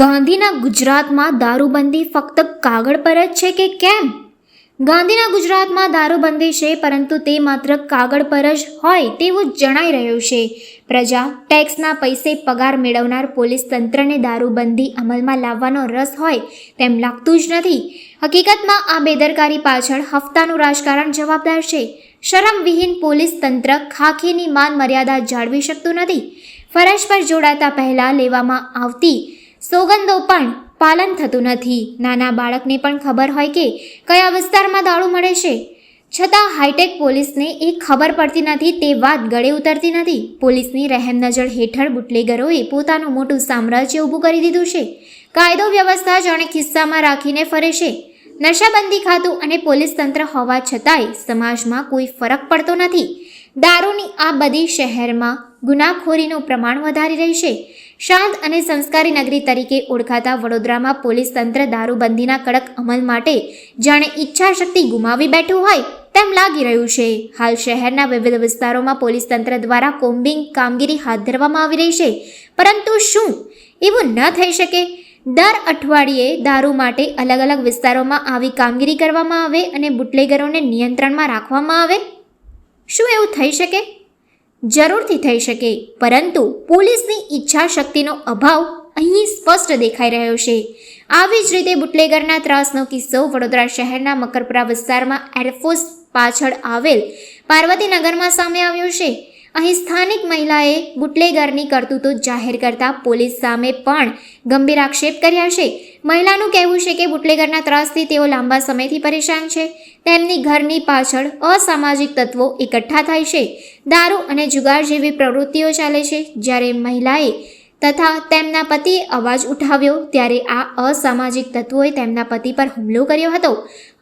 ગાંધીના ગુજરાતમાં દારૂબંધી ફક્ત કાગળ પર જ છે કે કેમ? ગાંધીના ગુજરાતમાં દારૂબંધી છે, પરંતુ તે માત્ર કાગળ પર જ હોય તેવું જણાઈ રહ્યું છે. પ્રજા, ટેક્સના પૈસે પગાર મેળવનાર પોલીસ તંત્રને દારૂબંધી અમલમાં લાવવાનો રસ હોય તેમ લાગતું જ નથી. હકીકતમાં આ બેદરકારી પાછળ હફતાનું રાજકારણ જવાબદાર છે. શરમવિહીન પોલીસ તંત્ર ખાખીની માન મર્યાદા જાળવી શકતું નથી. ફરજ પર જોડાતા પહેલાં લેવામાં આવતી સોગંદો પણ પાલન થતું નથી. નાના બાળકને પણ ખબર હોય કે કયા વિસ્તારમાં દારૂ મળે છે. છતાં હાઈટેક પોલીસને એ ખબર પડતી નથી, તે વાત ગળે ઉતરતી નથી. પોલીસની રહેમ નજર હેઠળ બુટલેગરોએ પોતાનું મોટું સામ્રાજ્ય ઊભું કરી દીધું છે. કાયદો વ્યવસ્થા જાણે ખિસ્સામાં રાખીને ફરે છે. નશાબંધી ખાતું અને પોલીસ તંત્ર હોવા છતાંય સમાજમાં કોઈ ફરક પડતો નથી. દારૂની આ બધી શહેરમાં ગુનાખોરીનું પ્રમાણ વધારી રહી છે. શાંત અને સંસ્કારી નગરી તરીકે ઓળખાતા વડોદરામાં પોલીસ તંત્ર દારૂબંધીના કડક અમલ માટે જાણે ઈચ્છાશક્તિ ગુમાવી બેઠું હોય તેમ લાગી રહ્યું છે. હાલ શહેરના વિવિધ વિસ્તારોમાં પોલીસ તંત્ર દ્વારા કોમ્બિંગ કામગીરી હાથ ધરવામાં આવી રહી છે. પરંતુ શું એવું ન થઈ શકે? દર અઠવાડિયે દારૂ માટે અલગ અલગ વિસ્તારોમાં આવી કામગીરી કરવામાં આવે અને બુટલેગરોને નિયંત્રણમાં રાખવામાં આવે? શું એવું થઈ શકે? જરૂરથી થઈ શકે, પરંતુ પોલીસની ઈચ્છા શક્તિનો અભાવ અહીં સ્પષ્ટ દેખાઈ રહ્યો છે. આવી જ રીતે બુટલેગરના ત્રાસનો કિસ્સો વડોદરા શહેરના મકરપુરા વિસ્તારમાં એરફોર્સ પાછળ આવેલ પાર્વતીનગરમાં સામે આવ્યો છે. અહીં સ્થાનિક મહિલાએ બુટલેગરની કરતૂતો જાહેર કરતા પોલીસ સામે પણ ગંભીર આક્ષેપ કર્યા છે. મહિલાનું કહેવું છે કે બુટલેગરના ત્રાસથી તેઓ લાંબા સમયથી પરેશાન છે. તેમની ઘરની પાછળ અસામાજિક તત્વો એકઠા થાય છે. દારૂ અને જુગાર જેવી પ્રવૃત્તિઓ ચાલે છે. જ્યારે મહિલાએ તથા તેમના પતિએ અવાજ ઉઠાવ્યો ત્યારે આ અસામાજિક તત્વોએ તેમના પતિ પર હુમલો કર્યો હતો.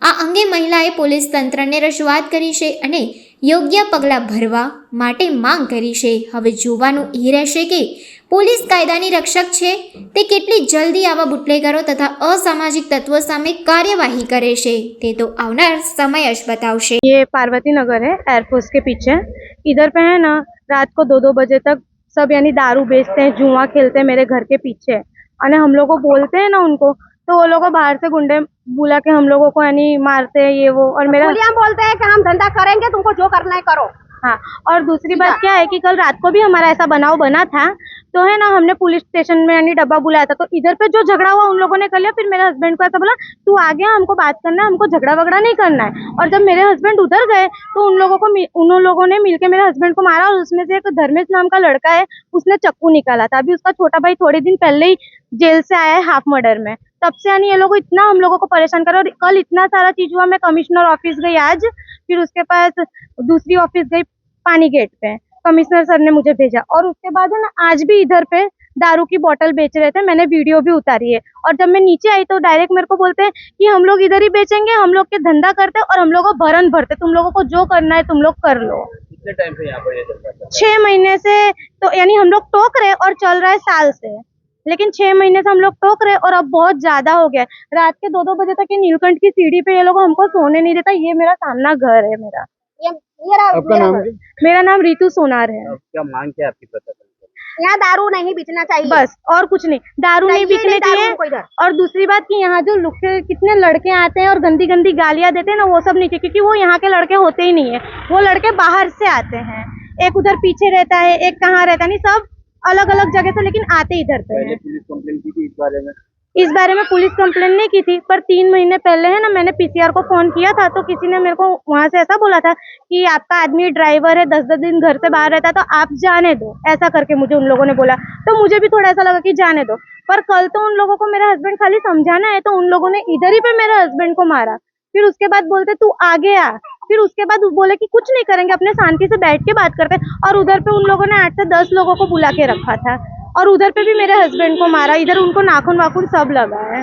આ અંગે મહિલાએ પોલીસ તંત્રને રજૂઆત કરી છે અને યોગ્ય પગલાં ભરવા માટે માંગ કરી છે હવે જોવાનું એ રહેશે કે પોલીસ કાયદાની રક્ષક છે તે કેટલી જલ્દી આવા બુટલેગરો તથા અસામાજિક તત્વો સામે કાર્યવાહી કરે છે તે તો આવનાર સમય જ બતાવશે ये पार्वती नगर है एयरफोर्स के पीछे इधर पे है ना रात को दो दो बजे तक सब यानी दारू बेचते हैं जुआ खेलते हैं मेरे घर के पीछे और हम लोग को बोलते हैं ना उनको तो वो लोग बाहर से गुंडे बुला के हम लोगों को यानी मारते हैं ये वो। और मेरा पुलिया बोलते हैं कि हम धंधा करेंगे तुमको जो करना है करो। हाँ और दूसरी बात क्या है कि कल रात को भी हमारा ऐसा बनाव बना था तो है ना हमने पुलिस स्टेशन में यानी डब्बा बुलाया था तो इधर पे जो झगड़ा हुआ उन लोगों ने कर लिया फिर मेरे हस्बैंड को ऐसा बोला तू आ गया हमको बात करना है हमको झगड़ा वगड़ा नहीं करना है। और जब मेरे हस्बैंड उधर गए तो उन लोगों को उन लोगों ने मिलकर मेरे हस्बैंड को मारा और उसमें से एक धर्मेश नाम का लड़का है उसने चक्कू निकाला था। अभी उसका छोटा भाई थोड़े दिन पहले ही जेल से आया है हाफ़ मर्डर में। तब से यानी ये लोग इतना हम लोगों को परेशान कर रहे और कल इतना सारा चीज़ हुआ मैं कमिश्नर ऑफ़िस गई आज फिर उसके पास दूसरी ऑफ़िस गई पानी गेट पे। कमिश्नर सर ने मुझे भेजा। और उसके बाद है ना आज भी इधर पे दारू की बोतल बेच रहे थे मैंने वीडियो भी उतारी है। और जब मैं नीचे आई तो डायरेक्ट मेरे को बोलते हैं कि हम लोग इधर ही बेचेंगे हम लोग के धंधा करते और हम लोग को भरन भरते तुम लोगों को जो करना है तुम लोग कर लो। कितने टाइम से यहाँ पर छह महीने से तो यानी हम लोग टोक रहे और चल रहा है साल से। लेकिन छह महीने से हम लोग टोक रहे और अब बहुत ज़्यादा हो गया रात के दो दो बजे तक ये नीलकंठ की सीढ़ी पे ये लोग हमको सोने नहीं देता। ये मेरा सामना घर है मेरा। ये ये मेरा नाम मेरा नाम रितु सोनार है। क्या मांग क्या आपकी प्रशासन यहाँ दारू नहीं बेचना चाहिए। बस और कुछ नहीं। दारू नहीं बिकने चाहिए। और दूसरी बात कि यहाँ जो लुके कितने लड़के आते हैं और गंदी गंदी गालियाँ देते हैं ना वो सब नहीं चाहिए क्योंकि वो यहाँ के लड़के होते ही नहीं है। वो लड़के बाहर से आते हैं। एक उधर पीछे रहता है एक कहाँ रहता है नहीं सब अलग अलग जगह से लेकिन आते इधर पे पहले पुलिस कंप्लेन की थी इस बारे में? इस बारे में पुलिस कंप्लेन नहीं की थी पर तीन महीने पहले है ना मैंने पीसीआर को फ़ोन किया था तो किसी ने मेरे को वहाँ से ऐसा बोला था कि आपका आदमी ड्राइवर है दस दस दिन घर से बाहर रहता है तो आप जाने दो। ऐसा करके मुझे उन लोगों ने बोला। तो मुझे भी थोड़ा ऐसा लगा कि जाने दो। पर कल तो उन लोगों को मेरा हस्बैंड खाली समझाना है तो उन लोगों ने इधर ही पे मेरे हस्बैंड को मारा। फिर उसके बाद बोलते तू आगे आ फिर उसके बाद वो बोले कि कुछ नहीं करेंगे अपने शांति से बैठ के बात करते और उधर पे उन लोगों ने आठ से दस लोगों को बुला के रखा था और उधर पे भी मेरे हस्बैंड को मारा इधर उनको नाखून वाखून सब लगा है